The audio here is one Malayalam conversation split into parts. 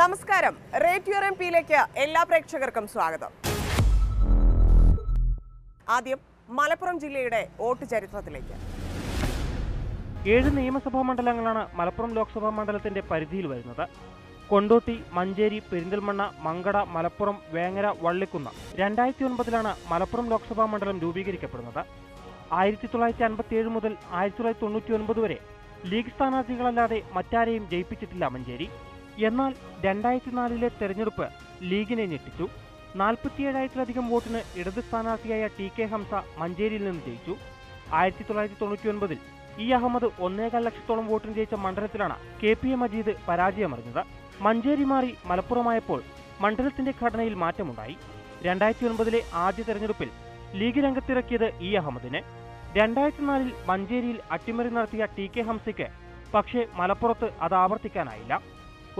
നമസ്കാരം. റേറ്റ് എം പിയിലേക്ക് എല്ലാ പ്രേക്ഷകർക്കും സ്വാഗതം. ആദ്യം മലപ്പുറം ജില്ലയുടെ വോട്ട് ചരിത്രത്തിലേക്ക്. ഏഴ് നിയമസഭാ മണ്ഡലങ്ങളാണ് മലപ്പുറം ലോക്സഭാ മണ്ഡലത്തിന്റെ പരിധിയിൽ വരുന്നത്. കൊണ്ടോട്ടി മഞ്ചേരി പെരിന്തൽമണ്ണ മങ്കട മലപ്പുറം വേങ്ങര വള്ളിക്കുന്ന് രണ്ടായിരത്തി ഒൻപതിലാണ് മലപ്പുറം ലോക്സഭാ മണ്ഡലം രൂപീകരിക്കപ്പെടുന്നത്. ആയിരത്തി തൊള്ളായിരത്തി അൻപത്തി ഏഴ് മുതൽ ആയിരത്തി തൊള്ളായിരത്തി തൊണ്ണൂറ്റി ഒൻപത് വരെ ലീഗ് സ്ഥാനാർത്ഥികളല്ലാതെ മറ്റാരെയും ജയിപ്പിച്ചിട്ടില്ല മഞ്ചേരി. എന്നാൽ രണ്ടായിരത്തി നാലിലെ തെരഞ്ഞെടുപ്പ് ലീഗിനെ ഞെട്ടിച്ചു. നാൽപ്പത്തിയേഴായിരത്തിലധികം വോട്ടിന് ഇടത് സ്ഥാനാർത്ഥിയായ ടി കെ ഹംസ മഞ്ചേരിയിൽ നിന്ന് ജയിച്ചു. ആയിരത്തി തൊള്ളായിരത്തി തൊണ്ണൂറ്റി ഒൻപതിൽ ഇ അഹമ്മദ് ഒന്നേകാൽ ലക്ഷത്തോളം വോട്ടിന് ജയിച്ച മണ്ഡലത്തിലാണ് കെ പി എ മജീദ് പരാജയമറിഞ്ഞത്. മഞ്ചേരി മാറി മലപ്പുറമായപ്പോൾ മണ്ഡലത്തിന്റെ ഘടനയിൽ മാറ്റമുണ്ടായി. രണ്ടായിരത്തി ഒൻപതിലെ ആദ്യ തെരഞ്ഞെടുപ്പിൽ ലീഗ് രംഗത്തിറക്കിയത് ഇ അഹമ്മദിനെ. രണ്ടായിരത്തി നാലിൽ മഞ്ചേരിയിൽ അട്ടിമറി നടത്തിയ ടി കെ ഹംസയ്ക്ക് പക്ഷേ മലപ്പുറത്ത് അത് ആവർത്തിക്കാനായില്ല.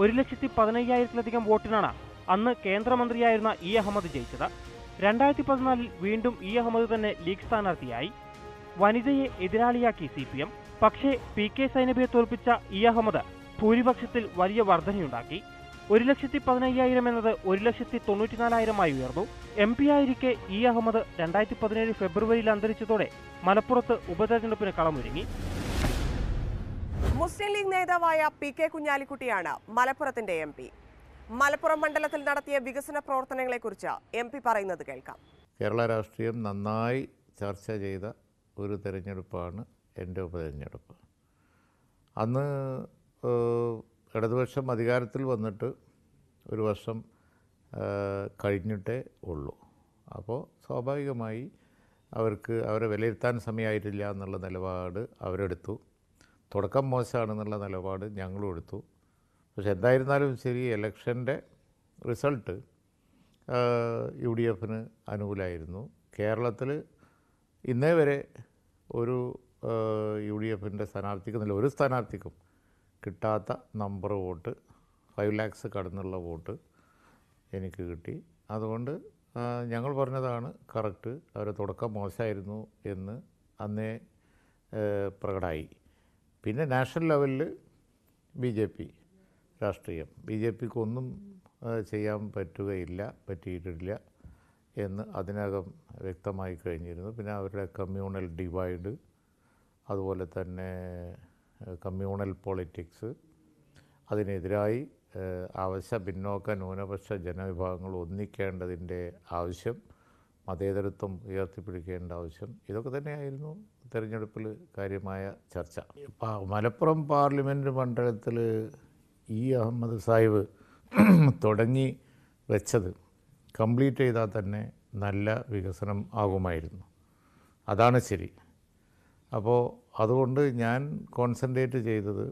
ഒരു ലക്ഷത്തി പതിനയ്യായിരത്തിലധികം വോട്ടിനാണ് അന്ന് കേന്ദ്രമന്ത്രിയായിരുന്ന ഇ അഹമ്മദ് ജയിച്ചത്. രണ്ടായിരത്തി പതിനാലിൽ വീണ്ടും ഇ അഹമ്മദ് തന്നെ ലീഗ് സ്ഥാനാർത്ഥിയായി. വനിതയെ എതിരാളിയാക്കി സി പി എം. പക്ഷേ പി കെ സൈനബിയെ തോൽപ്പിച്ച ഇ അഹമ്മദ് ഭൂരിപക്ഷത്തിൽ വലിയ വർധനയുണ്ടാക്കി. ഒരു ലക്ഷത്തി പതിനയ്യായിരം എന്നത് ഒരു ലക്ഷത്തി തൊണ്ണൂറ്റിനാലായിരമായി ഉയർന്നു. എം പി ആയിരിക്കെ ഇ അഹമ്മദ് രണ്ടായിരത്തി പതിനേഴ് ഫെബ്രുവരിയിൽ അന്തരിച്ചതോടെ മലപ്പുറത്ത് ഉപതെരഞ്ഞെടുപ്പിന് കളമൊരുങ്ങി. മുസ്ലിം ലീഗ് നേതാവായ പി കെ കുഞ്ഞാലിക്കുട്ടിയാണ് മലപ്പുറത്തിന്റെ എം പി. മലപ്പുറം മണ്ഡലത്തിൽ നടത്തിയ വികസന പ്രവർത്തനങ്ങളെക്കുറിച്ച് എം പി പറയുന്നത് കേൾക്കാം. കേരള രാഷ്ട്രീയം നന്നായി ചർച്ച ചെയ്ത ഒരു തെരഞ്ഞെടുപ്പാണ് എന്റെ ഉപതെരഞ്ഞെടുപ്പ്. അന്ന് ഇടതുപക്ഷം അധികാരത്തിൽ വന്നിട്ട് ഒരു വർഷം കഴിഞ്ഞിട്ടേ ഉള്ളൂ. അപ്പോൾ സ്വാഭാവികമായി അവർക്ക് അവരെ വിലയിരുത്താൻ സമയമായിട്ടില്ല എന്നുള്ള നിലപാട് അവരെടുത്തു. തുടക്കം മോശമാണെന്നുള്ള നിലപാട് ഞങ്ങളും എടുത്തു. പക്ഷെ എന്തായിരുന്നാലും ശരി ഇലക്ഷന്റെ റിസൾട്ട് യു ഡി എഫിന് അനുകൂലമായിരുന്നു. കേരളത്തിൽ ഇന്നേ വരെ ഒരു യു ഡി എഫിന്റെ സ്ഥാനാർത്ഥിക്ക് എന്നല്ല ഒരു സ്ഥാനാർത്ഥിക്കും കിട്ടാത്ത നമ്പർ വോട്ട് ഫൈവ് ലാക്സ് കടന്നുള്ള വോട്ട് എനിക്ക് കിട്ടി. അതുകൊണ്ട് ഞങ്ങൾ പറഞ്ഞതാണ് കറക്റ്റ് അവരെ തുടക്കം മോശമായിരുന്നു എന്ന് അന്നേ പ്രകടമായി. പിന്നെ നാഷണൽ ലെവലിൽ ബി ജെ പി രാഷ്ട്രീയം. ബി ജെ പിക്ക് ഒന്നും ചെയ്യാൻ പറ്റുകയില്ല പറ്റിയിട്ടില്ല എന്ന് അതിനകം വ്യക്തമായി കഴിഞ്ഞിരുന്നു. പിന്നെ അവരുടെ കമ്മ്യൂണൽ ഡിവൈഡ് അതുപോലെ തന്നെ കമ്മ്യൂണൽ പൊളിറ്റിക്സ് അതിനെതിരായി അവശ്യ പിന്നോക്ക ന്യൂനപക്ഷ ജനവിഭാഗങ്ങൾ ഒന്നിക്കേണ്ടതിന്റെ ആവശ്യം മതേതരത്വം ഉയർത്തിപ്പിടിക്കേണ്ട ആവശ്യം ഇതൊക്കെ തന്നെയായിരുന്നു തെരഞ്ഞെടുപ്പിൽ കാര്യമായ ചർച്ച. മലപ്പുറം പാർലമെന്റ് മണ്ഡലത്തിൽ ഇ അഹമ്മദ് സാഹിബ് തുടങ്ങി വെച്ചത് കംപ്ലീറ്റ് ചെയ്താൽ തന്നെ നല്ല വികസനം ആകുമായിരുന്നു. അതാണ് ശരി. അപ്പോൾ അതുകൊണ്ട് ഞാൻ കോൺസെൻട്രേറ്റ് ചെയ്തത്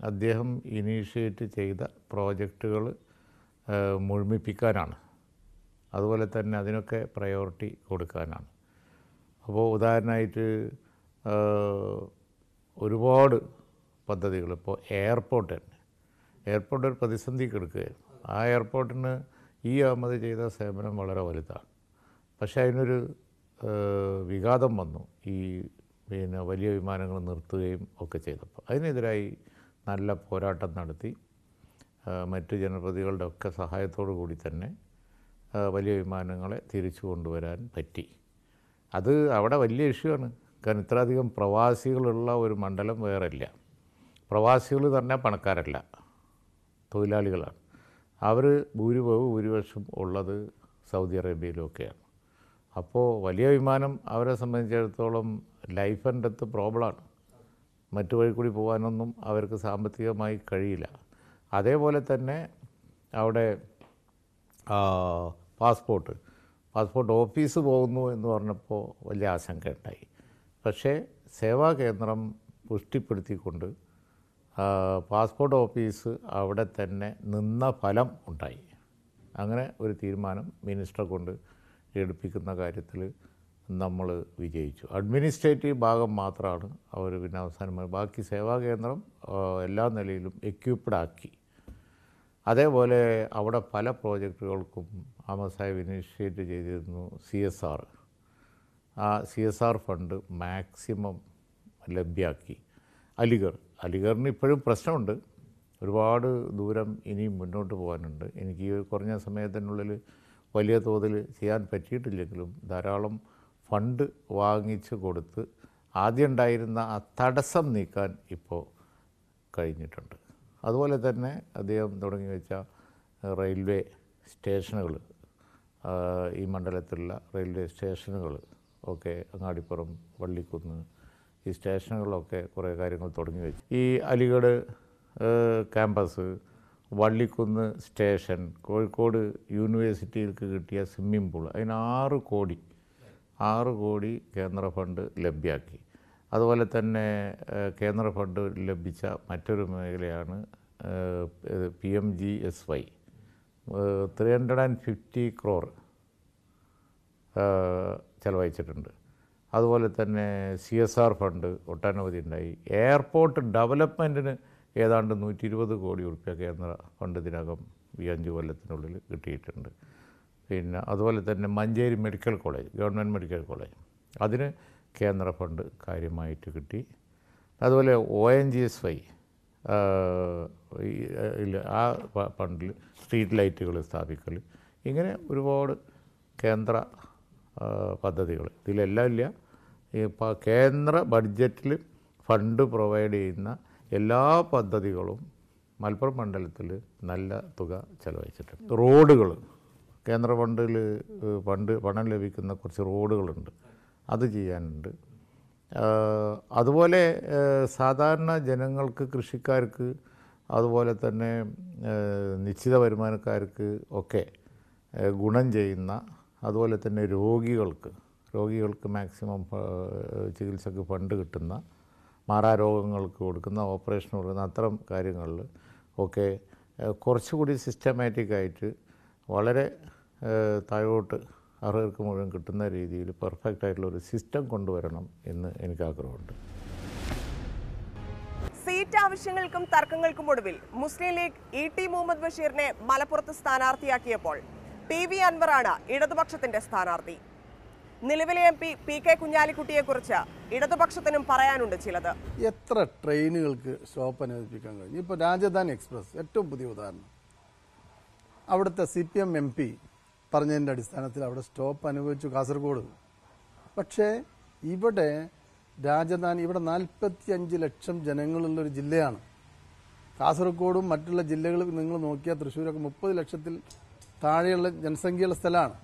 അദ്ദേഹം ഇനീഷ്യേറ്റ് ചെയ്ത പ്രോജക്റ്റുകൾ മുഴുമിപ്പിക്കാനാണ്. അതുപോലെ തന്നെ അതിനൊക്കെ പ്രയോറിറ്റി കൊടുക്കാനാണ്. അപ്പോൾ ഉദാഹരണമായിട്ട് ഒരുപാട് പദ്ധതികൾ. ഇപ്പോൾ എയർപോർട്ട് തന്നെ എയർപോർട്ട് ഒരു പ്രതിസന്ധി കിടക്കുകയായിരുന്നു ആ എയർപോർട്ടിന് ഈ അഹമ്മദ് ചെയ്ത സേവനം വളരെ വലുതാണ്. പക്ഷേ അതിനൊരു വിഘാതം വന്നു. ഈ പിന്നെ വലിയ വിമാനങ്ങൾ നിർത്തുകയും ഒക്കെ ചെയ്തപ്പോൾ. അതിനെതിരായി നല്ല പോരാട്ടം നടത്തി മറ്റ് ജനപ്രതികളുടെ ഒക്കെ സഹായത്തോടു കൂടി തന്നെ വലിയ വിമാനങ്ങളെ തിരിച്ചു കൊണ്ടുവരാൻ പറ്റി. അത് അവിടെ വലിയ ഇഷ്യൂ ആണ്. കാരണം ഇത്രയധികം പ്രവാസികളുള്ള ഒരു മണ്ഡലം വേറെ ഇല്ല പ്രവാസികൾ തന്നെ പണക്കാരല്ല തൊഴിലാളികളാണ്. അവർ ഭൂരിഭാഗം ഭൂരിപക്ഷം ഉള്ളത് സൗദി അറേബ്യയിലൊക്കെയാണ് അപ്പോൾ വലിയ വിമാനം അവരെ സംബന്ധിച്ചിടത്തോളം ലൈഫ് ആൻഡ് ഡെത്ത് പ്രോബ്ലമാണ് മറ്റു വഴി കൂടി പോകാനൊന്നും അവർക്ക് സാമ്പത്തികമായി കഴിയില്ല. അതേപോലെ തന്നെ അവിടെ പാസ്പോർട്ട്. പാസ്പോർട്ട് ഓഫീസ് പോകുന്നു എന്ന് പറഞ്ഞപ്പോൾ വലിയ ആശങ്ക ഉണ്ടായി. പക്ഷേ സേവാ കേന്ദ്രം പുഷ്ടിപ്പെടുത്തിക്കൊണ്ട് പാസ്പോർട്ട് ഓഫീസ് അവിടെ തന്നെ നിന്ന ഫലം ഉണ്ടായി. അങ്ങനെ ഒരു തീരുമാനം മിനിസ്റ്റർ കൊണ്ട് എടുപ്പിക്കുന്ന കാര്യത്തിൽ നമ്മൾ വിജയിച്ചു. അഡ്മിനിസ്ട്രേറ്റീവ് ഭാഗം മാത്രമാണ് അവർ പിന്നെ അവസാനമായി. ബാക്കി സേവാ കേന്ദ്രം എല്ലാ നിലയിലും എക്യൂപ്ഡ് ആക്കി. അതേപോലെ അവിടെ പല പ്രോജക്റ്റുകൾക്കും ആമസായി ഇനിഷ്യേറ്റ് ചെയ്തിരുന്നു സി എസ് ആർ. ആ C S R fund maximum ലഭ്യമാക്കി അലിഗർ അലിഗറിന് ഇപ്പോഴും പ്രശ്നമുണ്ട്. ഒരുപാട് ദൂരം ഇനിയും മുന്നോട്ട് പോകാനുണ്ട്. എനിക്ക് കുറഞ്ഞ സമയത്തിനുള്ളിൽ വലിയ തോതിൽ ചെയ്യാൻ പറ്റിയിട്ടില്ലെങ്കിലും ധാരാളം ഫണ്ട് വാങ്ങിച്ച് കൊടുത്ത് ആദ്യം ഉണ്ടായിരുന്ന ആ തടസ്സം നീക്കാൻ ഇപ്പോൾ കഴിഞ്ഞിട്ടുണ്ട്. അതുപോലെ തന്നെ അദ്ദേഹം തുടങ്ങി വെച്ച റെയിൽവേ സ്റ്റേഷനുകൾ ഈ മണ്ഡലത്തിലുള്ള റെയിൽവേ സ്റ്റേഷനുകൾ ഒക്കെ അങ്ങാടിപ്പുറം വള്ളിക്കുന്ന് ഈ സ്റ്റേഷനുകളിലൊക്കെ കുറേ കാര്യങ്ങൾ തുടങ്ങി വെച്ചു. ഈ അലിഗഡ് ക്യാമ്പസ് വള്ളിക്കുന്ന് സ്റ്റേഷൻ കോഴിക്കോട് യൂണിവേഴ്സിറ്റിയിലേക്ക് കിട്ടിയ സ്വിമ്മിംഗ് പൂൾ അതിന് ആറ് കോടി ആറ് കോടി കേന്ദ്ര ഫണ്ട് ലഭ്യമാക്കി അതുപോലെ തന്നെ കേന്ദ്ര ഫണ്ട് ലഭിച്ച മറ്റൊരു മേഖലയാണ് P M G S Y. Three hundred and fifty crore ചിലവഴിച്ചിട്ടുണ്ട്. അതുപോലെ തന്നെ സി എസ് ആർ ഫണ്ട് ഒട്ടനവധി ഉണ്ടായി. എയർപോർട്ട് ഡെവലപ്മെന്റിന് ഏതാണ്ട് നൂറ്റി ഇരുപത് കോടി ഉറുപ്പ്യ കേന്ദ്ര ഫണ്ട് ഇതിനകം ഈ അഞ്ച് കൊല്ലത്തിനുള്ളിൽ കിട്ടിയിട്ടുണ്ട്. പിന്നെ അതുപോലെ തന്നെ Manjeri medical college government medical college അതിന് കേന്ദ്ര ഫണ്ട് കാര്യമായിട്ട് കിട്ടി. അതുപോലെ O N G S Y ആ ഫ- ഫണ്ടിൽ സ്ട്രീറ്റ് ലൈറ്റുകൾ സ്ഥാപിക്കൽ. ഇങ്ങനെ ഒരുപാട് കേന്ദ്ര പദ്ധതികൾ. ഇതിലെല്ലാം ഇല്ല. ഈ കേന്ദ്ര ബഡ്ജറ്റിൽ ഫണ്ട് പ്രൊവൈഡ് ചെയ്യുന്ന എല്ലാ പദ്ധതികളും മലപ്പുറം മണ്ഡലത്തിൽ നല്ല തുക ചെലവഴിച്ചിട്ടുണ്ട്. റോഡുകൾ. കേന്ദ്ര ഫണ്ടിൽ ഫണ്ട് പണം ലഭിക്കുന്ന കുറച്ച് റോഡുകളുണ്ട്. അത് ചെയ്യാനുണ്ട്. അതുപോലെ സാധാരണ ജനങ്ങൾക്ക് കൃഷിക്കാർക്ക് അതുപോലെ തന്നെ നിശ്ചിത വരുമാനക്കാർക്ക് ഒക്കെ ഗുണം ചെയ്യുന്ന അതുപോലെ തന്നെ രോഗികൾക്ക് രോഗികൾക്ക് മാക്സിമം ചികിത്സക്ക് ഫണ്ട് കിട്ടുന്ന മാറാരോഗങ്ങൾക്ക് കൊടുക്കുന്ന ഓപ്പറേഷൻ കൊടുക്കുന്ന അത്തരം കാര്യങ്ങളിൽ ഒക്കെ കുറച്ചുകൂടി സിസ്റ്റമാറ്റിക്കായിട്ട് വളരെ താഴോട്ട് അർഹർക്ക് മുഴുവൻ കിട്ടുന്ന രീതിയിൽ പെർഫെക്റ്റ് ആയിട്ടുള്ള ഒരു സിസ്റ്റം കൊണ്ടുവരണം എന്ന് എനിക്ക് ആഗ്രഹമുണ്ട്. സീറ്റ് ആവശ്യങ്ങൾക്കും തർക്കങ്ങൾക്കും ഒടുവിൽ Muslim League E T Muhammad ബഷീറിനെ മലപ്പുറത്ത് സ്ഥാനാർത്ഥിയാക്കിയപ്പോൾ പി വി അൻവറാണ് ഇടതുപക്ഷത്തിന്റെ സ്ഥാനാർത്ഥി. നിലവിലെ എം പി പി കെ കുഞ്ഞാലിക്കുട്ടിയെക്കുറിച്ച് ഇടതുപക്ഷത്തിനും പറയാനുണ്ട് ചിലത്. എത്ര ട്രെയിനുകൾക്ക് സ്റ്റോപ്പ് അനുവദിപ്പിക്കാൻ കഴിഞ്ഞു? ഇപ്പോൾ രാജധാനി എക്സ്പ്രസ് ഏറ്റവും പുതിയ ഉദാഹരണം. അവിടുത്തെ C P M M P പറഞ്ഞതിന്റെ അടിസ്ഥാനത്തിൽ അവിടെ സ്റ്റോപ്പ് അനുവദിച്ചു കാസർഗോഡ്. പക്ഷേ ഇവിടെ രാജധാനി ഇവിടെ നാൽപ്പത്തി അഞ്ച് ലക്ഷം ജനങ്ങളുള്ള ഒരു ജില്ലയാണ്. കാസർഗോഡും മറ്റുള്ള ജില്ലകളും നിങ്ങൾ നോക്കിയാൽ തൃശ്ശൂരൊക്കെ മുപ്പത് ലക്ഷത്തിൽ താഴെയുള്ള ജനസംഖ്യയുള്ള സ്ഥലമാണ്.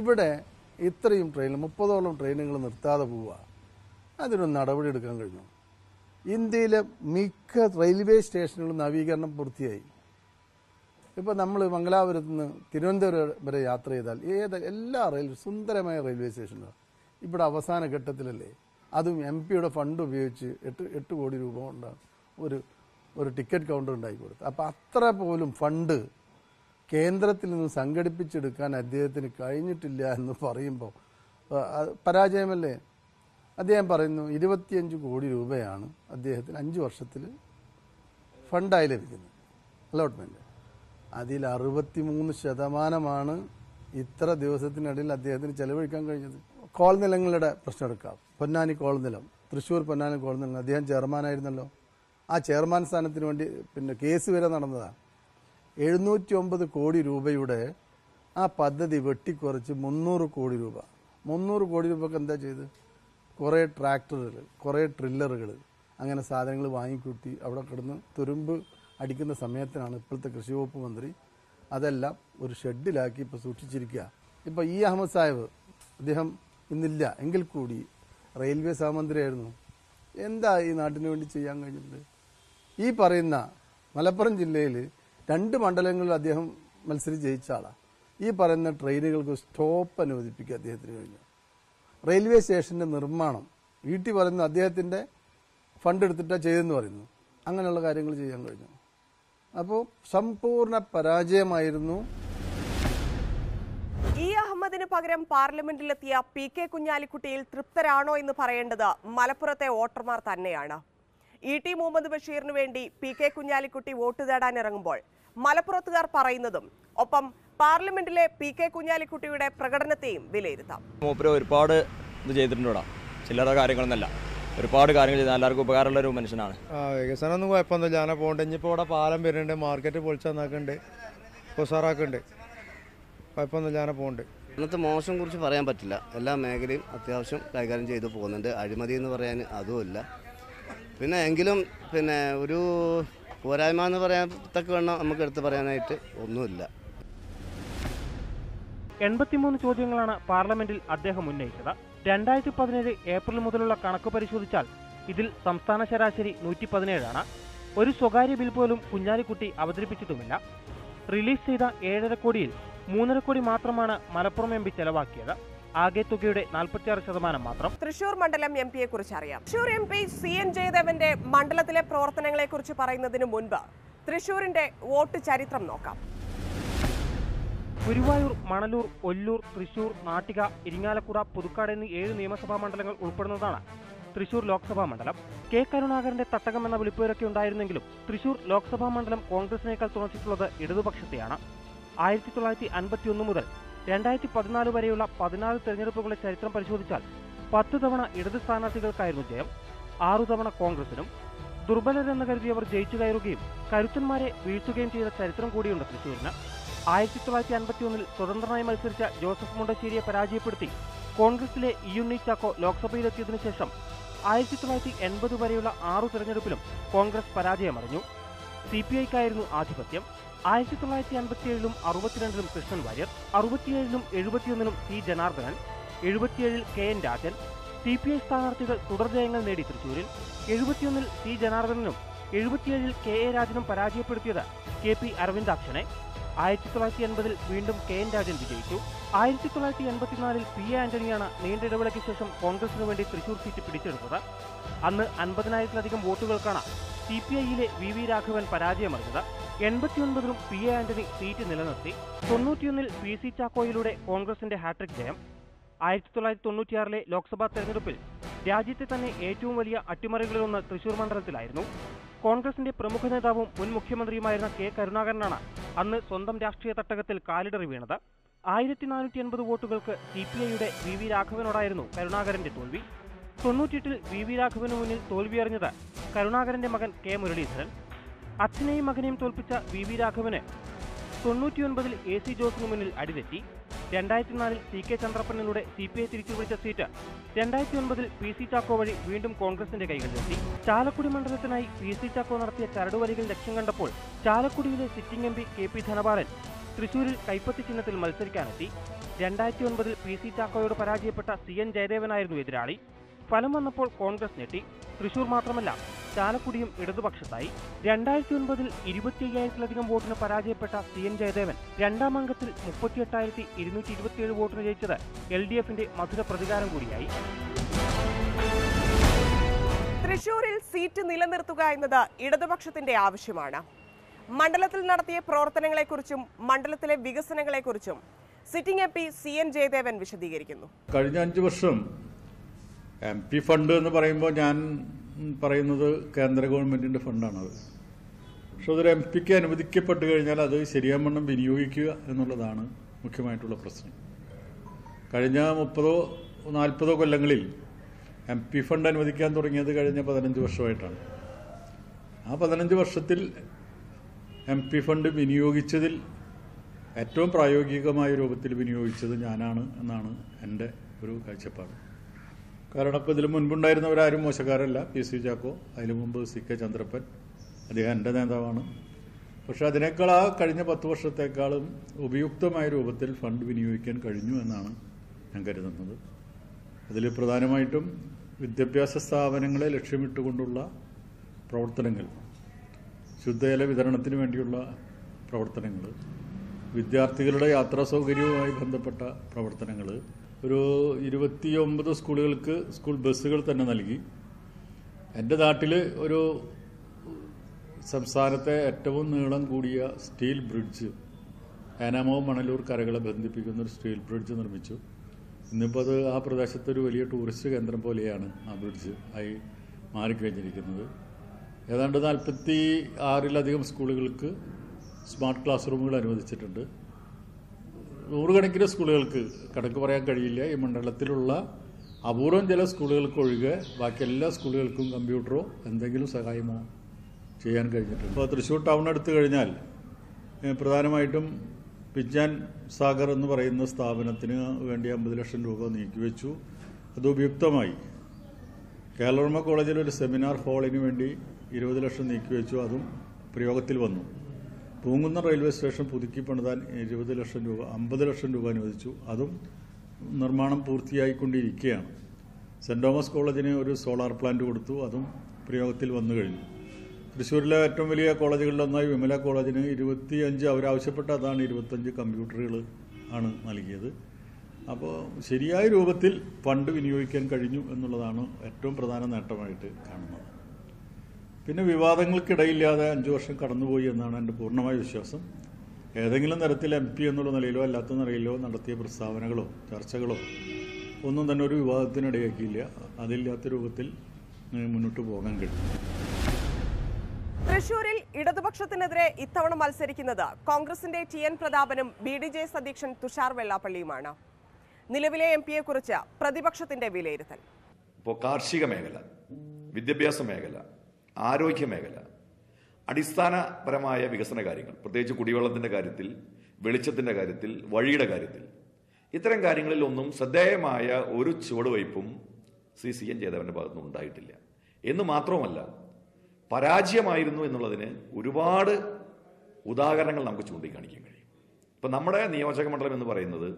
ഇവിടെ ഇത്രയും ട്രെയിൻ മുപ്പതോളം ട്രെയിനുകൾ നിർത്താതെ പോവുക. അതിനൊരു നടപടി എടുക്കാൻ കഴിഞ്ഞു. ഇന്ത്യയിലെ മിക്ക റെയിൽവേ സ്റ്റേഷനുകളും നവീകരണം പൂർത്തിയായി. ഇപ്പോൾ നമ്മൾ മംഗലാപുരത്ത് നിന്ന് തിരുവനന്തപുരം വരെ യാത്ര ചെയ്താൽ ഏത് എല്ലാ റെയിൽവേ സുന്ദരമായ റെയിൽവേ സ്റ്റേഷനുകൾ ഇവിടെ അവസാന ഘട്ടത്തിലല്ലേ. അതും എം പിയുടെ ഫണ്ട് ഉപയോഗിച്ച് എട്ട് എട്ട് കോടി രൂപ കൊണ്ടാണ് ഒരു ഒരു ടിക്കറ്റ് കൗണ്ടർ ഉണ്ടാക്കി കൊടുത്തത്. അപ്പോൾ അത്ര പോലും ഫണ്ട് കേന്ദ്രത്തിൽ നിന്ന് സംഘടിപ്പിച്ചെടുക്കാൻ അദ്ദേഹത്തിന് കഴിഞ്ഞിട്ടില്ല എന്ന് പറയുമ്പോൾ പരാജയമല്ലേ? അദ്ദേഹം പറയുന്നു ഇരുപത്തിയഞ്ച് കോടി രൂപയാണ് അദ്ദേഹത്തിന് അഞ്ച് വർഷത്തിൽ ഫണ്ടായി ലഭിക്കുന്നത്. അലോട്ട്മെന്റ് അതിൽ അറുപത്തിമൂന്ന് ശതമാനമാണ് ഇത്ര ദിവസത്തിനിടയിൽ അദ്ദേഹത്തിന് ചെലവഴിക്കാൻ കഴിഞ്ഞത്. കോൾ നിലങ്ങളുടെ പ്രശ്നം എടുക്കാം. പൊന്നാനി കോൾ നിലം തൃശ്ശൂർ പൊന്നാനി കോൾ നിലം അദ്ദേഹം ചെയർമാനായിരുന്നല്ലോ. ആ ചെയർമാൻ സ്ഥാനത്തിന് വേണ്ടി പിന്നെ കേസ് വരെ നടന്നതാണ് എഴുന്നൂറ്റി ഒമ്പത് കോടി രൂപയുടെ ആ പദ്ധതി വെട്ടിക്കുറച്ച് മുന്നൂറ് കോടി രൂപ. മുന്നൂറ് കോടി രൂപക്ക് എന്താ ചെയ്ത്? കുറേ ട്രാക്ടറുകൾ കുറേ ട്രില്ലറുകൾ അങ്ങനെ സാധനങ്ങൾ വാങ്ങിക്കൂട്ടി അവിടെ കിടന്ന് തുരുമ്പ് അടിക്കുന്ന സമയത്തിനാണ് ഇപ്പോഴത്തെ കൃഷി വകുപ്പ് മന്ത്രി അതെല്ലാം ഒരു ഷെഡിലാക്കി ഇപ്പോൾ സൂക്ഷിച്ചിരിക്കുക. ഇപ്പോൾ ഈ അഹമ്മദ് സാഹിബ് അദ്ദേഹം ഇന്നില്ല. എങ്കിൽ കൂടി റെയിൽവേ സഹമന്ത്രിയായിരുന്നു എന്താ ഈ നാട്ടിന് വേണ്ടി ചെയ്യാൻ കഴിഞ്ഞിട്ടുണ്ട് ഈ പറയുന്ന മലപ്പുറം ജില്ലയിൽ രണ്ട് മണ്ഡലങ്ങളിൽ അദ്ദേഹം മത്സരിച്ച് ജയിച്ച ആളാണ് ഈ പറയുന്ന ട്രെയിനുകൾക്ക് സ്റ്റോപ്പ് അനുവദിപ്പിക്കുക അദ്ദേഹത്തിന് കഴിഞ്ഞു. റെയിൽവേ സ്റ്റേഷന്റെ നിർമ്മാണം വീട്ടിൽ പറയുന്ന അദ്ദേഹത്തിന്റെ ഫണ്ട് എടുത്തിട്ടാ ചെയ്തെന്ന് പറയുന്നു. അങ്ങനെയുള്ള കാര്യങ്ങൾ ചെയ്യാൻ കഴിഞ്ഞു. അപ്പോൾ സമ്പൂർണ പരാജയമായിരുന്നു. ഇ അഹമ്മദിന് പകരം പാർലമെന്റിലെത്തിയ പി കെ കുഞ്ഞാലിക്കുട്ടിയിൽ തൃപ്തരാണോ എന്ന് പറയേണ്ടത് മലപ്പുറത്തെ വോട്ടർമാർ തന്നെയാണ്. ഇ ടി മുഹമ്മദ് ബഷീറിന് വേണ്ടി പി കെ കുഞ്ഞാലിക്കുട്ടി വോട്ട് തേടാൻ ഇറങ്ങുമ്പോൾ മലപ്പുറത്തുകാർ പറയുന്നതും ഒപ്പം പാർലമെന്റിലെ പി കെ കുഞ്ഞാലിക്കുട്ടിയുടെ പ്രകടനത്തെയും വിലയിരുത്താം. മൂപ്പര് ഒരുപാട് ഇത് ചെയ്തിട്ടുണ്ട് ചില്ലറ കാര്യങ്ങളൊന്നല്ല. ഒരുപാട് കാര്യങ്ങൾ ചെയ്ത എല്ലാവർക്കും ഉപകാരമുള്ള ഒരു മനുഷ്യനാണ്. വികസനം ഒന്നും കുഴപ്പമൊന്നുമില്ല. അങ്ങനെ പോകണ്ട. ഇനിയിപ്പോൾ ഇവിടെ പാലം വരുന്നുണ്ട്. മാർക്കറ്റ് പൊളിച്ച് നന്നാക്കുന്നുണ്ട് ഉസാറാക്കുന്നുണ്ട് കുഴപ്പമൊന്നുമില്ല അങ്ങനെ പോകുന്നുണ്ട് ഇന്നത്തെ മോശം കുറിച്ച് പറയാൻ പറ്റില്ല. എല്ലാ മേഖലയും അത്യാവശ്യം കൈകാര്യം ചെയ്തു പോകുന്നുണ്ട്. അഴിമതി എന്ന് പറയാൻ അതുമില്ല. പിന്നെ എങ്കിലും പിന്നെ ഒരു പോരായ്മ എന്ന് പറയാൻ തക്കവണ്ണം നമുക്ക് എടുത്ത് പറയാനായിട്ട് ഒന്നുമില്ല. എൺപത്തിമൂന്ന് ചോദ്യങ്ങളാണ് പാർലമെന്റിൽ അദ്ദേഹം ഉന്നയിച്ചത്. രണ്ടായിരത്തി പതിനേഴ് ഏപ്രിൽ മുതലുള്ള കണക്ക് പരിശോധിച്ചാൽ ഇതിൽ സംസ്ഥാന ശരാശരി നൂറ്റി പതിനേഴാണ് ഒരു സ്വകാര്യ ബിൽ പോലും കുഞ്ഞാലിക്കുട്ടി അവതരിപ്പിച്ചിട്ടുമില്ല. റിലീസ് ചെയ്ത ഏഴര കോടിയിൽ മൂന്നര കോടി മാത്രമാണ് മലപ്പുറം എം പി ചെലവാക്കിയത്. ആകെ തുകയുടെ നാൽപ്പത്തിയാറ് ശതമാനം മാത്രം. തൃശൂർ മണ്ഡലം എം പിയെ കുറിച്ച് അറിയാം. Thrissur M P C N ജയദേവന്റെ മണ്ഡലത്തിലെ പ്രവർത്തനങ്ങളെ കുറിച്ച് പറയുന്നതിന് മുൻപ് തൃശൂരിന്റെ വോട്ട് ചരിത്രം നോക്കാം. ഗുരുവായൂർ മണലൂർ ഒല്ലൂർ തൃശൂർ നാട്ടിക ഇരിങ്ങാലക്കുട പുതുക്കാട് എന്നീ ഏഴ് നിയമസഭാ മണ്ഡലങ്ങൾ ഉൾപ്പെടുന്നതാണ് തൃശൂർ ലോക്സഭാ മണ്ഡലം. കെ കരുണാകരന്റെ തട്ടകം എന്ന വിളിപ്പേരൊക്കെ ഉണ്ടായിരുന്നെങ്കിലും തൃശൂർ ലോക്സഭാ മണ്ഡലം കോൺഗ്രസിനേക്കാൾ തുണച്ചിട്ടുള്ളത് ഇടതുപക്ഷത്തെയാണ്. ആയിരത്തി തൊള്ളായിരത്തി അൻപത്തി ഒന്ന് മുതൽ രണ്ടായിരത്തി പതിനാല് വരെയുള്ള പതിനാറ് തെരഞ്ഞെടുപ്പുകളുടെ ചരിത്രം പരിശോധിച്ചാൽ പത്ത് തവണ ഇടത് സ്ഥാനാർത്ഥികൾക്കായിരുന്നു ജയം ആറു തവണ കോൺഗ്രസിനും. ദുർബലരെന്ന് കരുതിയവർ ജയിച്ചു കയറുകയും കരുത്തന്മാരെ വീഴ്ത്തുകയും ചെയ്ത ചരിത്രം കൂടിയുണ്ട് തൃശൂരിന് ആയിരത്തി തൊള്ളായിരത്തി അൻപത്തി ഒന്നിൽ സ്വതന്ത്രനായി മത്സരിച്ച ജോസഫ് മുണ്ടശ്ശേരിയെ പരാജയപ്പെടുത്തി കോൺഗ്രസിലെ ഇയുണ്ണി ചാക്കോ ലോക്സഭയിലെത്തിയതിനു ശേഷം ആയിരത്തി തൊള്ളായിരത്തി എൺപത് വരെയുള്ള ആറു തെരഞ്ഞെടുപ്പിലും കോൺഗ്രസ് പരാജയമറിഞ്ഞു. സി പി ഐക്കായിരുന്നു ആധിപത്യം. ആയിരത്തി തൊള്ളായിരത്തി അൻപത്തിയേഴിലും അറുപത്തിരണ്ടിലും കൃഷ്ണൻ വാര്യർ അറുപത്തിയേഴിലും എഴുപത്തിയൊന്നിലും C Janardhanan എഴുപത്തിയേഴിൽ K N Rajan C P I സ്ഥാനാർത്ഥികൾ തുടർജയങ്ങൾ നേടി തൃശൂരിൽ എഴുപത്തിയൊന്നിൽ സി ജനാർദ്ദനനും എഴുപത്തിയേഴിൽ കെ എ രാജനും പരാജയപ്പെടുത്തിയത് കെ പി അരവിന്ദാക്ഷനെ. ആയിരത്തി തൊള്ളായിരത്തി എൺപതിൽ വീണ്ടും കെ എൻ രാജൻ വിജയിച്ചു. ആയിരത്തി തൊള്ളായിരത്തി എൺപത്തിനാലിൽ പി എ ആന്റണിയാണ് നീണ്ട ഇടവേളയ്ക്ക് ശേഷം കോൺഗ്രസിനു വേണ്ടി തൃശൂർ സീറ്റ് പിടിച്ചെടുത്തത്. അന്ന് അൻപതിനായിരത്തിലധികം വോട്ടുകൾക്കാണ് സി പി ഐയിലെ വി വി രാഘവൻ പരാജയമറിഞ്ഞത്. എൺപത്തിയൊൻപതിലും പി എ ആന്റണി സീറ്റ് നിലനിർത്തി. തൊണ്ണൂറ്റിയൊന്നിൽ പി സി ചാക്കോയിലൂടെ കോൺഗ്രസിന്റെ ഹാട്രിക് ജയം. ആയിരത്തി തൊള്ളായിരത്തി തൊണ്ണൂറ്റിയാറിലെ ലോക്സഭാ തെരഞ്ഞെടുപ്പിൽ രാജ്യത്തെ തന്നെ ഏറ്റവും വലിയ അട്ടിമറികളിലൊന്ന് തൃശൂർ മണ്ഡലത്തിലായിരുന്നു. കോൺഗ്രസിന്റെ പ്രമുഖ നേതാവും മുൻ മുഖ്യമന്ത്രിയുമായിരുന്ന കെ കരുണാകരനാണ് അന്ന് സ്വന്തം രാഷ്ട്രീയ തട്ടകത്തിൽ കാലിടറി വീണത്. ആയിരത്തി നാനൂറ്റി എൺപത് വോട്ടുകൾക്ക് സി പി ഐയുടെ വി വി രാഘവനോടായിരുന്നു കരുണാകരന്റെ തോൽവി. തൊണ്ണൂറ്റിയെട്ടിൽ വി വി രാഘവന് മുന്നിൽ തോൽവിയറിഞ്ഞത് കരുണാകരന്റെ മകൻ കെ മുരളീധരൻ. അച്ഛനെയും മകനെയും തോൽപ്പിച്ച വി വി രാഘവന് തൊണ്ണൂറ്റിയൊൻപതിൽ എ സി ജോസിന് മുന്നിൽ അടിതെറ്റി. രണ്ടായിരത്തി നാലിൽ സി കെ ചന്ദ്രപ്പനിലൂടെ സി പി ഐ തിരിച്ചുപിടിച്ച സീറ്റ് രണ്ടായിരത്തി ഒൻപതിൽ പി സി ചാക്കോ വഴി വീണ്ടും കോൺഗ്രസിന്റെ കൈകളിലെത്തി. ചാലക്കുടി മണ്ഡലത്തിനായി പി സി ചാക്കോ നടത്തിയ ചരടുവലികൾ ലക്ഷ്യം കണ്ടപ്പോൾ ചാലക്കുടിയിലെ sitting M P K P Dhanapalan തൃശൂരിൽ കൈപ്പത്തി ചിഹ്നത്തിൽ മത്സരിക്കാനെത്തി. രണ്ടായിരത്തി ഒൻപതിൽ പി സി ചാക്കോയോട് പരാജയപ്പെട്ട സി എൻ ജയദേവനായിരുന്നു എതിരാളി. ഫലം വന്നപ്പോൾ കോൺഗ്രസ് ഞെട്ടി. തൃശൂർ മാത്രമല്ല ചാലക്കുടിയും ഇടതുപക്ഷത്തായി. രണ്ടായിരത്തി ഒൻപതിൽ ഇരുപത്തി അയ്യായിരത്തിലധികം വോട്ടിന് പരാജയപ്പെട്ട സി എൻ ജയദേവൻ രണ്ടാം അംഗത്തിൽ മുപ്പത്തിയെട്ടായിരത്തി ഇരുന്നൂറ്റി ഇരുപത്തിയേഴ് വോട്ടിന് ജയിച്ചത് എൽ ഡി എഫിന്റെ മധുര പ്രതികാരം കൂടിയായി. തൃശൂരിൽ സീറ്റ് നിലനിർത്തുക എന്നത് ഇടതുപക്ഷത്തിന്റെ ആവശ്യമാണ്. മണ്ഡലത്തിൽ നടത്തിയ പ്രവർത്തനങ്ങളെക്കുറിച്ചും മണ്ഡലത്തിലെ വികസനങ്ങളെക്കുറിച്ചും sitting M P C N Jayadevan വിശദീകരിക്കുന്നു. കഴിഞ്ഞ അഞ്ച് വർഷം എം പി ഫണ്ട് എന്ന് പറയുമ്പോൾ ഞാൻ പറയുന്നത് കേന്ദ്ര ഗവൺമെന്റിന്റെ ഫണ്ടാണത് പക്ഷെ അതൊരു എം പിക്ക് അനുവദിക്കപ്പെട്ട് കഴിഞ്ഞാൽ അത് ശരിയാവണ്ണം വിനിയോഗിക്കുക എന്നുള്ളതാണ് മുഖ്യമായിട്ടുള്ള പ്രശ്നം. കഴിഞ്ഞ മുപ്പതോ നാൽപ്പതോ കൊല്ലങ്ങളിൽ എം പി ഫണ്ട് അനുവദിക്കാൻ തുടങ്ങിയത് കഴിഞ്ഞ പതിനഞ്ച് വർഷമായിട്ടാണ്. ആ പതിനഞ്ച് വർഷത്തിൽ എം പി ഫണ്ട് വിനിയോഗിച്ചതിൽ ഏറ്റവും പ്രായോഗികമായ രൂപത്തിൽ വിനിയോഗിച്ചത് ഞാനാണ് എന്നാണ് എന്റെ ഒരു കാഴ്ചപ്പാട്. കാരണം ഇപ്പോൾ ഇതിൽ മുൻപുണ്ടായിരുന്നവരാരും മോശക്കാരല്ല. പി സി ചാക്കോ അതിനു മുമ്പ് സി കെ ചന്ദ്രപ്പൻ അദ്ദേഹം എന്റെ നേതാവാണ്. പക്ഷെ അതിനേക്കാൾ ആ കഴിഞ്ഞ പത്ത് വർഷത്തേക്കാളും ഉപയുക്തമായ രൂപത്തിൽ ഫണ്ട് വിനിയോഗിക്കാൻ കഴിഞ്ഞു എന്നാണ് ഞാൻ കരുതുന്നത്. അതിൽ പ്രധാനമായിട്ടും വിദ്യാഭ്യാസ സ്ഥാപനങ്ങളെ ലക്ഷ്യമിട്ടുകൊണ്ടുള്ള പ്രവർത്തനങ്ങൾ ശുദ്ധജല വിതരണത്തിന് വേണ്ടിയുള്ള പ്രവർത്തനങ്ങൾ വിദ്യാർത്ഥികളുടെ യാത്രാ സൗകര്യവുമായി ബന്ധപ്പെട്ട പ്രവർത്തനങ്ങൾ ഒരു ഇരുപത്തിയൊമ്പത് സ്കൂളുകൾക്ക് സ്കൂൾ ബസ്സുകൾ തന്നെ നൽകി. എന്റെ നാട്ടിൽ ഒരു സംസ്ഥാനത്തെ ഏറ്റവും നീളം കൂടിയ സ്റ്റീൽ ബ്രിഡ്ജ് ഏനാമോ മണലൂർ കരകളെ ബന്ധിപ്പിക്കുന്ന ഒരു സ്റ്റീൽ ബ്രിഡ്ജ് നിർമ്മിച്ചു. ഇന്നിപ്പോൾ അത് ആ പ്രദേശത്തെ ഒരു വലിയ ടൂറിസ്റ്റ് കേന്ദ്രം പോലെയാണ് ആ ബ്രിഡ്ജ് ആയി മാറിക്കഴിഞ്ഞിരിക്കുന്നത്. ഏതാണ്ട് നാൽപ്പത്തി ആറിലധികം സ്കൂളുകൾക്ക് സ്മാർട്ട് ക്ലാസ് റൂമുകൾ അനുവദിച്ചിട്ടുണ്ട്. നൂറുകണക്കിന് സ്കൂളുകൾക്ക് കണക്ക് പറയാൻ കഴിയില്ല ഈ മണ്ഡലത്തിലുള്ള അപൂർവം ചില സ്കൂളുകൾക്ക് ഒഴികെ ബാക്കി എല്ലാ സ്കൂളുകൾക്കും കമ്പ്യൂട്ടറോ എന്തെങ്കിലും സഹായമോ ചെയ്യാൻ കഴിഞ്ഞിട്ടുണ്ട്. ഇപ്പോൾ തൃശ്ശൂർ ടൗൺ എടുത്തു കഴിഞ്ഞാൽ പ്രധാനമായിട്ടും വിജ്ഞാൻ സാഗർ എന്ന് പറയുന്ന സ്ഥാപനത്തിന് വേണ്ടി അമ്പത് ലക്ഷം രൂപ നീക്കിവെച്ചു. അത് ഉപയുക്തമായി. കേരളവർമ്മ കോളേജിൽ ഒരു സെമിനാർ ഹാളിന് വേണ്ടി ഇരുപത് ലക്ഷം നീക്കിവെച്ചു. അതും പ്രയോഗത്തിൽ വന്നു. പൂങ്കുന്നം റെയിൽവേ സ്റ്റേഷൻ പുതുക്കി പണിതാൻ ഇരുപത് ലക്ഷം രൂപ അമ്പത് ലക്ഷം രൂപ അനുവദിച്ചു. അതും നിർമ്മാണം പൂർത്തിയായിക്കൊണ്ടിരിക്കുകയാണ്. സെന്റ് തോമസ് കോളേജിന് ഒരു സോളാർ പ്ലാന്റ് കൊടുത്തു. അതും പ്രയോഗത്തിൽ വന്നു കഴിഞ്ഞു. തൃശ്ശൂരിലെ ഏറ്റവും വലിയ കോളേജുകളിലൊന്നായി വിമല കോളേജിന് ഇരുപത്തിയഞ്ച് അവരാവശ്യപ്പെട്ട അതാണ് ഇരുപത്തഞ്ച് കമ്പ്യൂട്ടറുകൾ ആണ് നൽകിയത്. അപ്പോൾ ശരിയായ രൂപത്തിൽ ഫണ്ട് വിനിയോഗിക്കാൻ കഴിഞ്ഞു എന്നുള്ളതാണ് ഏറ്റവും പ്രധാന നേട്ടമായിട്ട് കാണുന്നത്. പിന്നെ വിവാദങ്ങൾക്കിടയില്ലാതെ അഞ്ചു വർഷം കടന്നുപോയി എന്നാണ് എന്റെ പൂർണമായ വിശ്വാസം. ഏതെങ്കിലും തരത്തിൽ എം പി എന്നുള്ള നിലയിലോ അല്ലാത്ത നിലയിലോ നടത്തിയ പ്രസ്താവനകളോ ചർച്ചകളോ ഒന്നും തന്നെ ഒരു വിവാദത്തിനിടയാക്കിയില്ല അതില്ലാത്ത രൂപത്തിൽ മുന്നോട്ട് പോകാൻ കഴിയും. തൃശൂരിൽ ഇടതുപക്ഷത്തിനെതിരെ ഇത്തവണ മത്സരിക്കുന്നത് കോൺഗ്രസിന്റെ ടി എൻ പ്രതാപനും ബി ഡി ജെ എസ് അധ്യക്ഷൻ തുഷാർ വെള്ളാപ്പള്ളിയുമാണ്. നിലവിലെ എം പിയെ കുറിച്ച് പ്രതിപക്ഷത്തിന്റെ വിലയിരുത്തൽ. ഇപ്പോൾ കാർഷിക മേഖല വിദ്യാഭ്യാസ മേഖല ആരോഗ്യ മേഖല അടിസ്ഥാനപരമായ വികസന കാര്യങ്ങൾ പ്രത്യേകിച്ച് കുടിവെള്ളത്തിന്റെ കാര്യത്തിൽ വെളിച്ചത്തിന്റെ കാര്യത്തിൽ വഴിയുടെ കാര്യത്തിൽ ഇത്തരം കാര്യങ്ങളിൽ ഒന്നും ശ്രദ്ധേയമായ ഒരു ചുവടുവയ്പും ശ്രീ സി എൻ ജയദേവന്റെ ഭാഗത്തുനിന്ന് ഉണ്ടായിട്ടില്ല. എന്ന് മാത്രവുമല്ല പരാജയമായിരുന്നു എന്നുള്ളതിന് ഒരുപാട് ഉദാഹരണങ്ങൾ നമുക്ക് ചൂണ്ടിക്കാണിക്കാൻ കഴിയും. ഇപ്പം നമ്മുടെ നിയോജക മണ്ഡലം എന്ന് പറയുന്നത്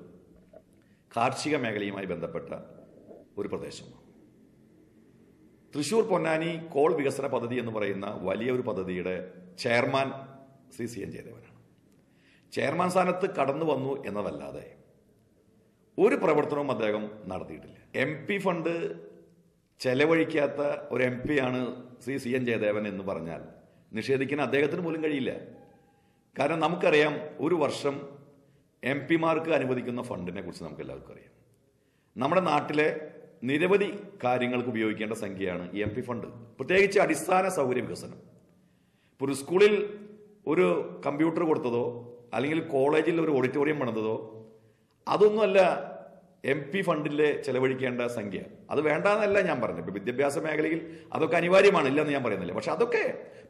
കാർഷിക മേഖലയുമായി ബന്ധപ്പെട്ട ഒരു പ്രദേശമാണ്. തൃശൂർ പൊന്നാനി കോൾ വികസന പദ്ധതി എന്ന് പറയുന്ന വലിയ ഒരു പദ്ധതിയുടെ ചെയർമാൻ ശ്രീ സി എൻ ജയദേവനാണ്. ചെയർമാൻ സ്ഥാനത്ത് കടന്നു വന്നു എന്നതല്ലാതെ ഒരു പ്രവർത്തനവും അദ്ദേഹം നടത്തിയിട്ടില്ല. എം പി ഫണ്ട് ചെലവഴിക്കാത്ത ഒരു എം പി ആണ് ശ്രീ സി എൻ ജയദേവൻ എന്ന് പറഞ്ഞാൽ നിഷേധിക്കുന്ന അദ്ദേഹത്തിന് പോലും കഴിയില്ല. കാരണം നമുക്കറിയാം ഒരു വർഷം എം പിമാർക്ക് അനുവദിക്കുന്ന ഫണ്ടിനെ കുറിച്ച് നമുക്ക് എല്ലാവർക്കും അറിയാം. നമ്മുടെ നാട്ടിലെ നിരവധി കാര്യങ്ങൾക്ക് ഉപയോഗിക്കേണ്ട സംഖ്യയാണ് എം പി ഫണ്ട് പ്രത്യേകിച്ച് അടിസ്ഥാന സൗകര്യ വികസനം. ഇപ്പോൾ ഒരു സ്കൂളിൽ ഒരു കമ്പ്യൂട്ടർ കൊടുത്തതോ അല്ലെങ്കിൽ കോളേജിൽ ഒരു ഓഡിറ്റോറിയം പണിതതോ അതൊന്നുമല്ല എം പി ഫണ്ടിലെ ചെലവഴിക്കേണ്ട സംഖ്യ. അത് വേണ്ടാന്നല്ല ഞാൻ പറഞ്ഞത്. ഇപ്പൊ വിദ്യാഭ്യാസ മേഖലയിൽ അതൊക്കെ അനിവാര്യമാണ് ഇല്ലെന്ന് ഞാൻ പറയുന്നില്ല. പക്ഷെ അതൊക്കെ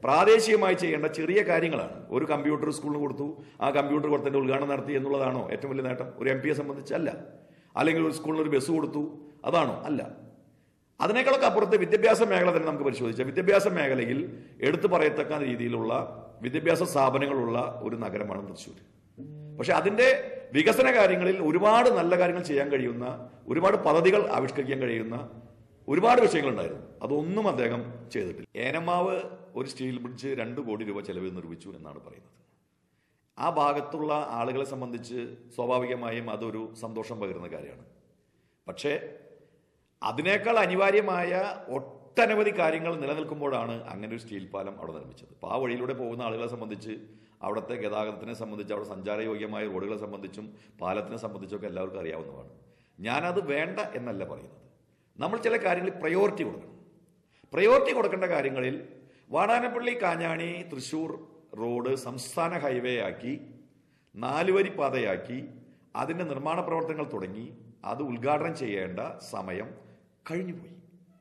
പ്രാദേശികമായി ചെയ്യേണ്ട ചെറിയ കാര്യങ്ങളാണ്. ഒരു കമ്പ്യൂട്ടർ സ്കൂളിന് കൊടുത്തു ആ കമ്പ്യൂട്ടർ കൊടുത്തതിന്റെ ഉദ്ഘാടനം നടത്തി എന്നുള്ളതാണോ ഏറ്റവും വലിയ നേട്ടം? ഒരു എം പിയെ സംബന്ധിച്ചല്ല. അല്ലെങ്കിൽ ഒരു സ്കൂളിന് ഒരു ബസ് കൊടുത്തു അതാണോ? അല്ല. അതിനേക്കാളൊക്കെ അപ്പുറത്ത് വിദ്യാഭ്യാസ മേഖല തന്നെ നമുക്ക് പരിശോധിച്ചാൽ വിദ്യാഭ്യാസ മേഖലയിൽ എടുത്തു പറയത്തക്ക രീതിയിലുള്ള വിദ്യാഭ്യാസ സ്ഥാപനങ്ങളുള്ള ഒരു നഗരമാണ് തൃശ്ശൂർ. പക്ഷെ അതിന്റെ വികസന കാര്യങ്ങളിൽ ഒരുപാട് നല്ല കാര്യങ്ങൾ ചെയ്യാൻ കഴിയുന്ന ഒരുപാട് പദ്ധതികൾ ആവിഷ്കരിക്കാൻ കഴിയുന്ന ഒരുപാട് വിഷയങ്ങളുണ്ടായിരുന്നു. അതൊന്നും അദ്ദേഹം ചെയ്തിട്ടില്ല. ഏനമാവ് ഒരു സ്റ്റീൽ ബ്രിഡ്ജ് രണ്ട് കോടി രൂപ ചെലവിൽ നിർമ്മിച്ചു എന്നാണ് പറയുന്നത്. ആ ഭാഗത്തുള്ള ആളുകളെ സംബന്ധിച്ച് സ്വാഭാവികമായും അതൊരു സന്തോഷം പകരുന്ന കാര്യമാണ്. പക്ഷേ അതിനേക്കാൾ അനിവാര്യമായ ഒട്ടനവധി കാര്യങ്ങൾ നിലനിൽക്കുമ്പോഴാണ് അങ്ങനെ ഒരു സ്റ്റീൽ പാലം അവിടെ നിർമ്മിച്ചത്. അപ്പോൾ ആ വഴിയിലൂടെ പോകുന്ന ആളുകളെ സംബന്ധിച്ച് അവിടുത്തെ ഗതാഗതത്തിനെ സംബന്ധിച്ച് അവിടെ സഞ്ചാരയോഗ്യമായ റോഡുകളെ സംബന്ധിച്ചും പാലത്തിനെ സംബന്ധിച്ചൊക്കെ എല്ലാവർക്കും അറിയാവുന്നതാണ്. ഞാനത് വേണ്ട എന്നല്ല പറയുന്നത്. നമ്മൾ ചില കാര്യങ്ങളിൽ പ്രയോറിറ്റി കൊടുക്കണം. പ്രയോറിറ്റി കൊടുക്കേണ്ട കാര്യങ്ങളിൽ വാടാനപ്പള്ളി കാഞ്ഞാണി തൃശ്ശൂർ റോഡ് സംസ്ഥാന ഹൈവേ ആക്കി നാലുവരി പാതയാക്കി അതിന്റെ നിർമ്മാണ പ്രവർത്തനങ്ങൾ തുടങ്ങി അത് ഉദ്ഘാടനം ചെയ്യേണ്ട സമയം കഴിഞ്ഞുപോയി.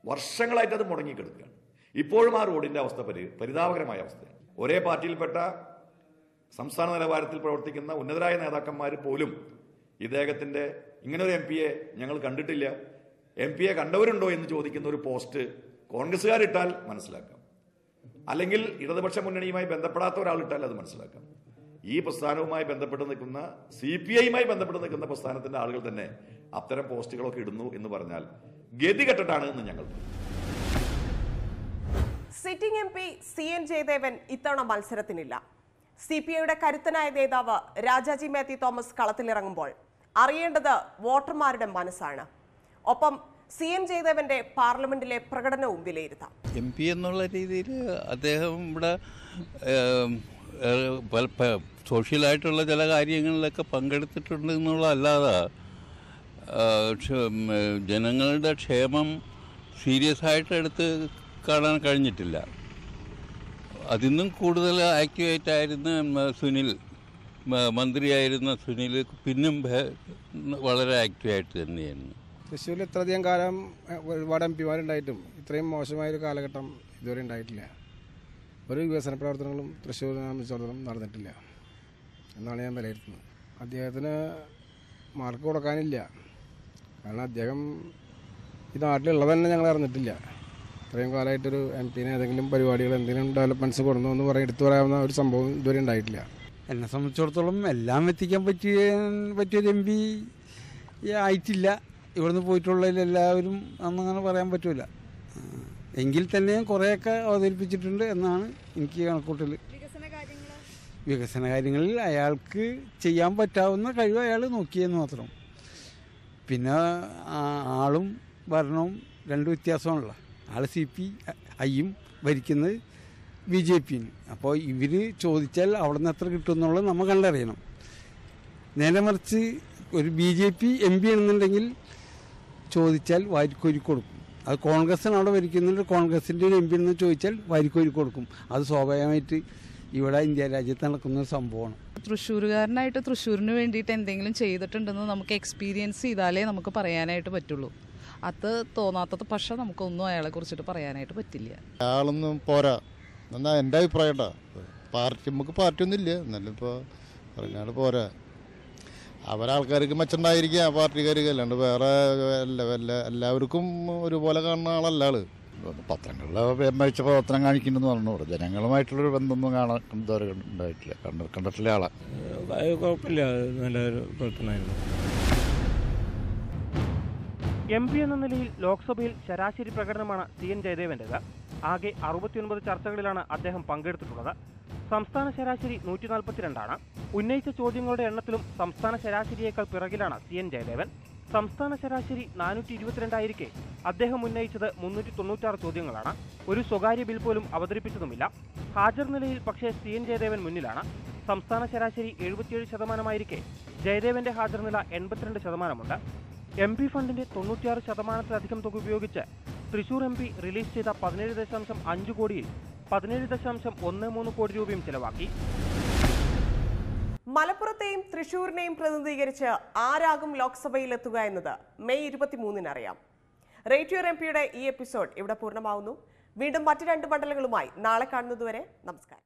വർഷങ്ങളായിട്ട് അത് മുടങ്ങിക്കിടക്കുകയാണ്. ഇപ്പോഴും ആ റോഡിന്റെ അവസ്ഥ പരി പരിതാപകരമായ അവസ്ഥയാണ്. ഒരേ പാർട്ടിയിൽപ്പെട്ട സംസ്ഥാന നിലവാരത്തിൽ പ്രവർത്തിക്കുന്ന ഉന്നതരായ നേതാക്കന്മാർ പോലും ഇദ്ദേഹത്തിന്റെ ഇങ്ങനൊരു എം പിയെ ഞങ്ങൾ കണ്ടിട്ടില്ല. എം പിയെ കണ്ടവരുണ്ടോ എന്ന് ചോദിക്കുന്ന ഒരു പോസ്റ്റ് കോൺഗ്രസ്സുകാരിട്ടാൽ മനസ്സിലാക്കാം. അല്ലെങ്കിൽ ഇടതുപക്ഷ മുന്നണിയുമായി ബന്ധപ്പെടാത്ത ഒരാളിട്ടാൽ അത് മനസ്സിലാക്കാം. ഈ പ്രസ്ഥാനവുമായി ബന്ധപ്പെട്ട് നിൽക്കുന്ന സി പി ഐയുമായി ബന്ധപ്പെട്ട് നിൽക്കുന്ന പ്രസ്ഥാനത്തിന്റെ ആളുകൾ തന്നെ അത്തരം പോസ്റ്റുകളൊക്കെ ഇടുന്നു എന്ന് പറഞ്ഞാൽ ഗതികെട്ടിട്ടാണ് എന്ന് ഞങ്ങൾ പറയും. Sitting M P C N Jayadevan ഇത്തവണ മത്സരത്തിനില്ല. സി പി ഐയുടെ കരുത്തനായ നേതാവ് രാജാജി മാത്യു തോമസ് കളത്തിലിറങ്ങുമ്പോൾ അറിയേണ്ടത് വോട്ടർമാരുടെ മനസ്സാണ്. ഒപ്പം സി എൻ ജയദേവന്റെ പാർലമെന്റിലെ പ്രകടനവും വിലയിരുത്താം. എം പി എന്നുള്ള രീതിയിൽ അദ്ദേഹം ഇവിടെ സോഷ്യലായിട്ടുള്ള ചില കാര്യങ്ങളിലൊക്കെ പങ്കെടുത്തിട്ടുണ്ട് എന്നുള്ളതല്ലാതെ ജനങ്ങളുടെ ക്ഷേമം സീരിയസ് ആയിട്ട് എടുത്ത് കാണാൻ കഴിഞ്ഞിട്ടില്ല. അതിന്നും കൂടുതൽ ആക്ടിവേറ്റ് ആയിരുന്ന സുനിൽ മന്ത്രിയായിരുന്ന സുനിൽ പിന്നും വളരെ ആക്റ്റീവായിട്ട് തന്നെയായിരുന്നു. തൃശ്ശൂരിൽ ഇത്രയധികം കാലം ഒരുപാട് എം പിമാരുണ്ടായിട്ടും ഇത്രയും മോശമായൊരു കാലഘട്ടം ഇതുവരെ ഉണ്ടായിട്ടില്ല. ഒരു വികസന പ്രവർത്തനങ്ങളും തൃശ്ശൂരിനെ സംബന്ധിച്ചിടത്തോളം നടന്നിട്ടില്ല. എന്നാണ് ഞാൻ വിലയിരുത്തുന്നത്. അദ്ദേഹത്തിന് മാർക്ക് കൊടുക്കാനില്ല. കാരണം അദ്ദേഹം ഈ നാട്ടിലുള്ളത് തന്നെ ഞങ്ങൾ അറിഞ്ഞിട്ടില്ല. ഇത്രയും കാലമായിട്ടൊരു എം പിന് ഏതെങ്കിലും പരിപാടികൾ എന്തെങ്കിലും ഡെവലപ്മെന്റ്സ് കൊടുന്നു എന്ന് പറയാൻ എടുത്തു പറയാവുന്ന ഒരു സംഭവം ഇതുവരെ ഉണ്ടായിട്ടില്ല. എന്നെ സംബന്ധിച്ചിടത്തോളം എല്ലാം എത്തിക്കാൻ പറ്റിയ പറ്റിയൊരു എം പി ആയിട്ടില്ല. ഇവിടുന്ന് പോയിട്ടുള്ളതിൽ എല്ലാവരും അന്നങ്ങനെ പറയാൻ പറ്റൂല. എങ്കിൽ തന്നെയും കുറേയൊക്കെ അവതരിപ്പിച്ചിട്ടുണ്ട് എന്നാണ് എനിക്ക് കണക്കൂട്ടൽ വികസന കാര്യങ്ങളിൽ അയാൾക്ക് ചെയ്യാൻ പറ്റാവുന്ന കഴിവ് അയാൾ നോക്കിയെന്ന് മാത്രം. പിന്നെ ആളും ഭരണവും രണ്ട് വ്യത്യാസമാണല്ലോ. ആൾ സി പി ഐയും ഭരിക്കുന്നത് ബി ജെ പിന് അപ്പോൾ ഇവർ ചോദിച്ചാൽ അവിടെ നിന്ന് എത്ര കിട്ടും എന്നുള്ളത് നമ്മൾ കണ്ടറിയണം. നേരെ മറിച്ച് ഒരു B J P M P ആണെന്നുണ്ടെങ്കിൽ ചോദിച്ചാൽ വാരിക്കോരി കൊടുക്കും. അത് കോൺഗ്രസ്സിന് അവിടെ ഭരിക്കുന്നുണ്ട് കോൺഗ്രസിന്റെ ഒരു എം പി എന്ന് ചോദിച്ചാൽ വാരിക്കോരി കൊടുക്കും. അത് സ്വാഭാവികമായിട്ട് ഇവിടെ ഇന്ത്യ രാജ്യത്ത് നടക്കുന്ന ഒരു സംഭവമാണ്. തൃശ്ശൂരുകാരനായിട്ട് തൃശ്ശൂരിന് വേണ്ടിയിട്ട് എന്തെങ്കിലും ചെയ്തിട്ടുണ്ടെന്ന് നമുക്ക് എക്സ്പീരിയൻസ് ചെയ്താലേ നമുക്ക് പറയാനായിട്ട് പറ്റുള്ളൂ. അത് തോന്നാത്തത് പക്ഷെ നമുക്കൊന്നും അയാളെ കുറിച്ചിട്ട് പറയാനായിട്ട് പറ്റില്ല. അയാളൊന്നും പോരാ. എന്നാ എന്റെ അഭിപ്രായം പാർട്ടി നമുക്ക് പാർട്ടി ഒന്നും ഇല്ല എന്നാലും ഇപ്പോൾ പറഞ്ഞാൽ പോരാ. അവരാൾക്കാർക്ക് മെച്ചണ്ടായിരിക്കാം പാർട്ടിക്കാർക്ക് അല്ലാണ്ട് വേറെ എല്ലാ എല്ലാ എല്ലാവർക്കും ഒരുപോലെ കാണുന്ന ആളല്ല ആൾ. പത്രങ്ങളിൽ മികച്ച പ്രവർത്തനം കാണിക്കുന്നുണ്ടെന്ന് പറഞ്ഞു. ഇവിടെ ജനങ്ങളുമായിട്ടുള്ളൊരു ബന്ധമൊന്നും കാണാൻ ഇതുവരെ ഉണ്ടായിട്ടില്ല. കണ്ട കണ്ടിട്ടില്ല ആളെ. കുഴപ്പമില്ല. നല്ലൊരു പ്രവർത്തനമായിരുന്നു. എം പി എന്ന നിലയിൽ ലോക്സഭയിൽ ശരാശരി പ്രകടനമാണ് സി എൻ ജയദേവന്റേത്. ആകെ അറുപത്തിയൊൻപത് ചർച്ചകളിലാണ് അദ്ദേഹം പങ്കെടുത്തിട്ടുള്ളത്. സംസ്ഥാന ശരാശരി നൂറ്റി നാൽപ്പത്തിരണ്ടാണ് ഉന്നയിച്ച ചോദ്യങ്ങളുടെ എണ്ണത്തിലും സംസ്ഥാന ശരാശരിയേക്കാൾ പിറകിലാണ് സി എൻ ജയദേവൻ. സംസ്ഥാന ശരാശരി നാനൂറ്റി ഇരുപത്തിരണ്ടായിരിക്കെ അദ്ദേഹം ഉന്നയിച്ചത് മുന്നൂറ്റി തൊണ്ണൂറ്റാറ് ചോദ്യങ്ങളാണ്. ഒരു സ്വകാര്യ ബിൽ പോലും അവതരിപ്പിച്ചതുമില്ല. ഹാജർ നിലയിൽ പക്ഷേ സി എൻ ജയദേവൻ മുന്നിലാണ്. സംസ്ഥാന ശരാശരി എഴുപത്തിയേഴ് ശതമാനമായിരിക്കെ. ജയദേവന്റെ ഹാജർ നില എൺപത്തിരണ്ട് ശതമാനമുണ്ട്. എം പി ഫണ്ടിന്റെ തൊണ്ണൂറ്റിയാറ് ശതമാനത്തിലധികം തുക ഉപയോഗിച്ച് തൃശൂർ എം പി റിലീസ് ചെയ്ത പതിനേഴ് ദശാംശം അഞ്ച് കോടിയിൽ പതിനേഴ് ദശാംശം ഒന്ന് മൂന്ന് കോടി രൂപയും ചെലവാക്കി. മലപ്പുറത്തെയും തൃശൂരിനെയും പ്രതിനിധീകരിച്ച് ആരാകും ലോക്സഭയിലെത്തുക എന്നത് മെയ് ഇരുപത്തിമൂന്നിന് അറിയാം. റേഡിയോ എം പിയുടെ ഈ എപ്പിസോഡ് ഇവിടെ പൂർണമാവുന്നു. വീണ്ടും മറ്റു രണ്ട് മണ്ഡലങ്ങളുമായി നാളെ കാണുന്നതുവരെ നമസ്കാരം.